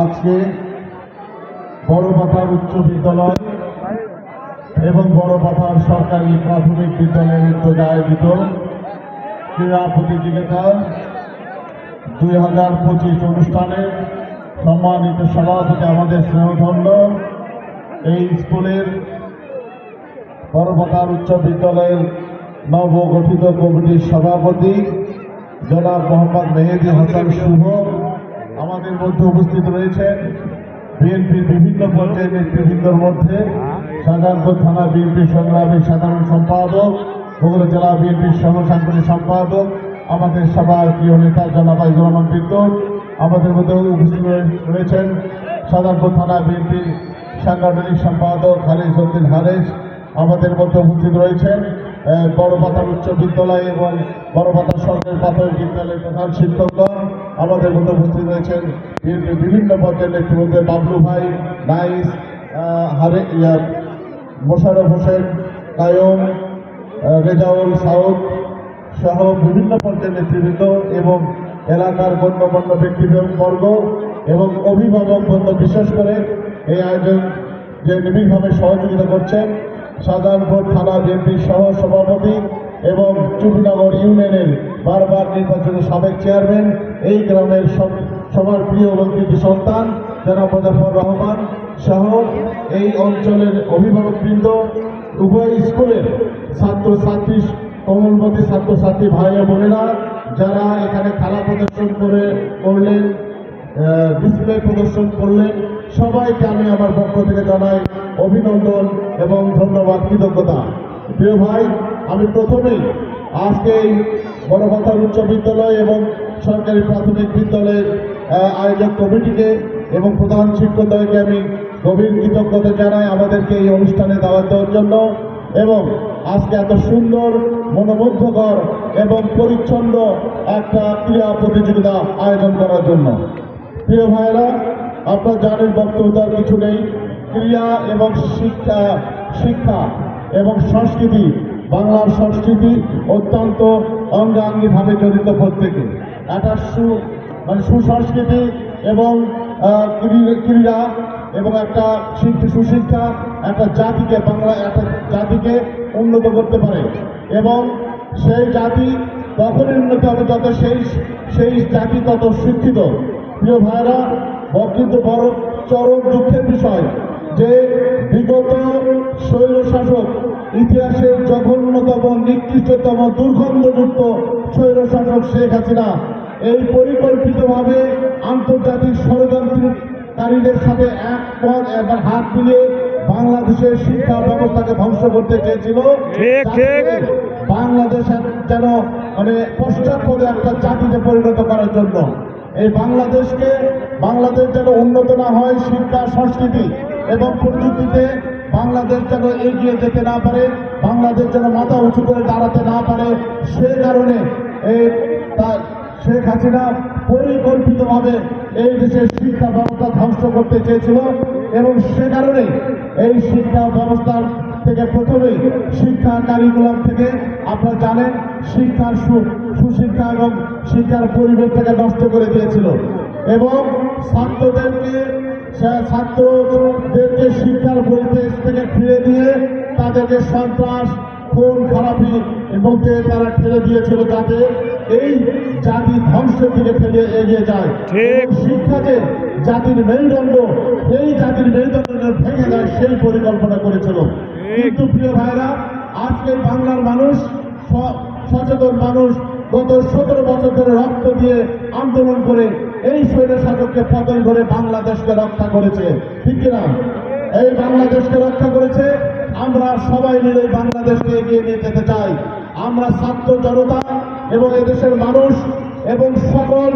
আজকে বড়পাথার উচ্চ বিদ্যালয় এবং বড়পাথার সরকারি প্রাথমিক বিদ্যালয়ের উদ্যোগে আয়োজিত ক্রীড়া প্রতিযোগিতা দুই হাজার পঁচিশ অনুষ্ঠানে সম্মানিত সভাপতি আমাদের স্নেহধন্য। এই স্কুলের বড়পাথার উচ্চ বিদ্যালয়ের নবগঠিত কমিটির সভাপতি জনাব মোহাম্মদ মেহেদি হাসান শুভ আমাদের মধ্যে উপস্থিত রয়েছেন বিএনপির বিভিন্ন পর্যায়ের নেতৃবৃন্দর মধ্যে শাহজাহানপুর থানা বিএনপির সংগ্রামের সাধারণ সম্পাদক বগুড়া জেলা বিএনপির সহ সাংগঠনিক সম্পাদক আমাদের সবার প্রিয় নেতা জনাব আইজুর রহমান বিদ্যুৎ আমাদের মধ্যে উপস্থিত রয়েছেন সাধারণপুর থানা বিএনপির সাংগঠনিক সম্পাদক হারিস উদ্দিন হারেস আমাদের মধ্যে উপস্থিত রয়েছেন আহ, বড়পাতা উচ্চ বিদ্যালয় এবং বড়পাতা সরকারি প্রাথমিক বিদ্যালয়ের প্রধান শিক্ষকগণ আমাদের মধ্যে উপস্থিত রয়েছেন বিভিন্ন পর্যায়ের নেতৃবৃন্দ বাবলু ভাই, নাইস হারে মোশারফ হোসেন, কায়ম রেজাউল, সাউদ সহ বিভিন্ন পর্যায়ের নেতৃবৃন্দ এবং এলাকার গণ্যমান্য ব্যক্তিবর্গ এবং অভিভাবক বন্ধ বিশেষ করে এই আয়োজন যে নিবিড়ভাবে সহযোগিতা করছেন সাধারণপুর থানা বিএনপির সহ সভাপতি এবং চুপিনগর ইউনিয়নের বারবার নির্বাচিত সাবেক চেয়ারম্যান, এই গ্রামের সব- সবার প্রিয় এবং সন্তান, জনাব মুজাফর রহমান সহ এই অঞ্চলের অভিভাবকবৃন্দ, উভয় স্কুলের ছাত্রছাত্রী, কমলমতী ছাত্রছাত্রী ভাই বোনেরা যারা এখানে খেলা প্রদর্শন করে, করলেন ডিসপ্লে প্রদর্শন করলেন, সবাইকে আমি আমার পক্ষ থেকে জানাই অভিনন্দন এবং ধন্যবাদ, কৃতজ্ঞতা। প্রিয় ভাই, আমি প্রথমেই আজকে এই বড়বাতার উচ্চ বিদ্যালয় এবং সরকারি প্রাথমিক বিদ্যালয়ের আয়োজক কমিটিকে এবং প্রধান শিক্ষকদ্বয়কে আমি গভীর কৃতজ্ঞতা জানাই আমাদেরকে এই অনুষ্ঠানে দাওয়াত দেওয়ার জন্য এবং আজকে এত সুন্দর, মনোমুগ্ধকর এবং পরিচ্ছন্ন একটা ক্রীড়া প্রতিযোগিতা আয়োজন করার জন্য। প্রিয় ভাইরা আপনার জানেন বক্তব্য কিছু নেই। ক্রিয়া এবং শিক্ষা শিক্ষা এবং সংস্কৃতি, বাংলার সংস্কৃতি অত্যন্ত অঙ্গাঙ্গিভাবে জড়িত প্রত্যেকে। একটা সু মানে সুসংস্কৃতি এবং ক্রীড়া এবং একটা শিক্ষা, সুশিক্ষা একটা জাতিকে বাংলা, একটা জাতিকে উন্নত করতে পারে এবং সেই জাতি তখনই উন্নত হবে যত সেই সেই জাতি তত শিক্ষিত। প্রিয় ভাইরা কিন্তু বড় চরম দুঃখের বিষয়। যে বিগত শৈল শাসক ইতিহাসের জঘন্যতম নিকৃষ্টতম দুর্গন্ধযুক্ত স্বৈর শাসক শেখ হাসিনা। এই পরিকল্পিতভাবে আন্তর্জাতিক ষড়যন্ত্রকারীদের সাথে এক পথ একবার হাত মিলিয়ে বাংলাদেশের শিক্ষা ব্যবস্থাকে ধ্বংস করতে চেয়েছিল। বাংলাদেশ যেন মানে পশ্চাৎপদে একটা জাতিতে পরিণত করার জন্য। এই বাংলাদেশকে বাংলাদেশ যেন উন্নত না হয় শিক্ষা সংস্কৃতি এবং প্রযুক্তিতে বাংলাদেশ যেন এগিয়ে যেতে না পারে, বাংলাদেশ যেন মাথা উঁচু করে দাঁড়াতে না পারে, সে কারণে এই তা- শেখ হাসিনা পরিকল্পিতভাবে এই দেশের শিক্ষা ব্যবস্থা ধ্বংস করতে চেয়েছিল এবং সে কারণে এই শিক্ষা ব্যবস্থার থেকে প্রথমেই শিক্ষা কারিকুলাম থেকে আপনারা জানেন শিক্ষার সু- সুশিক্ষা এবং শিক্ষার পরিবেশ থেকে নষ্ট করে দিয়েছিল এবং ছাত্রদেরকে ছাত্রদেরকে শিক্ষার পরিবেশ থেকে ফিরে দিয়ে তাদেরকে সন্ত্রাস খুন খারাপি এবং তারা ঠেলে দিয়েছিল যাতে এই জাতি ধ্বংসের দিকে ফেলে এগিয়ে যায়। এবং জাতির মেরুদণ্ড এই জাতির মেরুদণ্ড ভেঙে যায় সেই পরিকল্পনা করেছিল। কিন্তু প্রিয় ভাইরা আজকে বাংলার মানুষ স- সচেতন মানুষ গত সতেরো বছর ধরে রক্ত দিয়ে আন্দোলন করে এই স্বৈর শাসককে পতন করে বাংলাদেশকে রক্ষা করেছে। ঠিক কিনা? এই বাংলাদেশকে রক্ষা করেছে। আমরা সবাই মিলে বাংলাদেশকে এগিয়ে নিয়ে যেতে চাই। আমরা ছাত্র জনতা এবং এদেশের মানুষ এবং সকল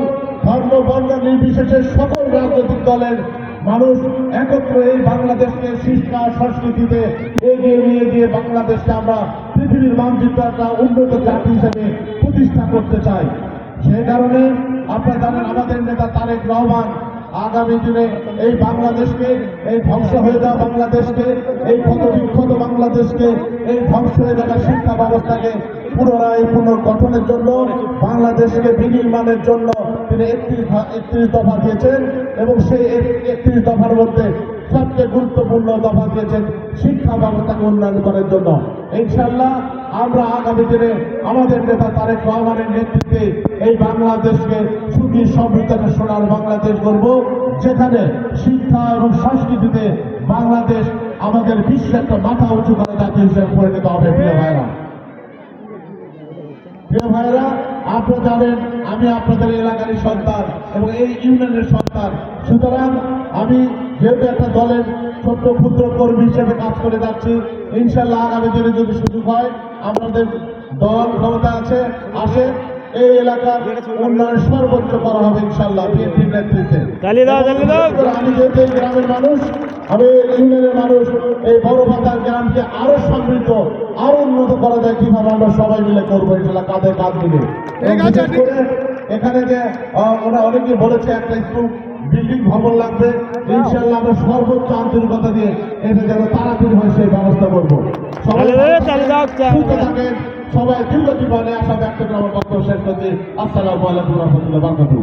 ধর্ম, বর্ণ, নির্বিশেষে সকল রাজনৈতিক দলের মানুষ একত্র এই বাংলাদেশকে শিক্ষা, সংস্কৃতিতে এগিয়ে নিয়ে গিয়ে বাংলাদেশকে আমরা পৃথিবীর মানচিত্র একটা উন্নত জাতি হিসেবে প্রতিষ্ঠা করতে চাই। সেই কারণে আপনারা জানেন আমাদের নেতা তারেক রহমান আগামী দিনে এই বাংলাদেশকে, এই ধ্বংস হয়ে যাওয়া বাংলাদেশকে, এই ক্ষত বিক্ষত বাংলাদেশকে, এই ধ্বংস হয়ে যাওয়া শিক্ষা ব্যবস্থাকে পুনরায় পুনর্গঠনের জন্য, বাংলাদেশকে বিনির্মাণের জন্য তিনি একত্রিশ একত্রিশ দফা দিয়েছেন এবং সেই একত্রিশ দফার মধ্যে সবচেয়ে গুরুত্বপূর্ণ দফা দিয়েছেন শিক্ষা ব্যবস্থাকে উন্নয়ন করার জন্য। ইনশাল্লাহ আমরা আগামী দিনে আমাদের নেতা তারেক রহমানের নেতৃত্বে এই বাংলাদেশকে সুখী, সমৃদ্ধ সোনার বাংলাদেশ গড়ব, যেখানে শিক্ষা এবং সংস্কৃতিতে বাংলাদেশ আমাদের বিশ্বে একটা মাথা উঁচু করা জাতীয় হিসেবে পরিণত হবে, প্রিয় ভাইরা প্রিয় ভাইরা আপনারা জানেন, আমি আপনাদের এলাকারই সন্তান এবং এই ইউনিয়নের সন্তান। সুতরাং আমি যেহেতু একটা দলের ছোট্ট ক্ষুদ্র কর্মী হিসেবে কাজ করে যাচ্ছি, ইনশাল্লাহ আগামী দিনে যদি সুযোগ হয় আমাদের দল ক্ষমতা আছে আসে এই এলাকার উন্নয়ন সর্বোচ্চ করা হবে ইনশাল্লাহ বিএনপির নেতৃত্বে। আমি যেহেতু এই গ্রামের মানুষ আমি ইউনিয়নের মানুষ এই বড় বাজার গ্রামকে আরও সমৃদ্ধ আরও উন্নত করা যায় কীভাবে আমরা সবাই মিলে করব ইনশাল্লাহ কাঁধে কাঁধ মিলে। এখানে যে ওরা অনেকে বলেছে একটা স্কুল বিল্ডিং ভবন লাগবে। ইনশাল্লাহ আমরা সর্বোচ্চ আন্তরিকতা দিয়ে এটা যেন তাড়াতাড়ি হয় সেই ব্যবস্থা করব। সবাই দীর্ঘ জীবনে আশা ব্যক্ত করে আমার বক্তব্য শেষ করছি। আসসালামু আলাইকুম রহমতুল্লাহ বারকাতুহ।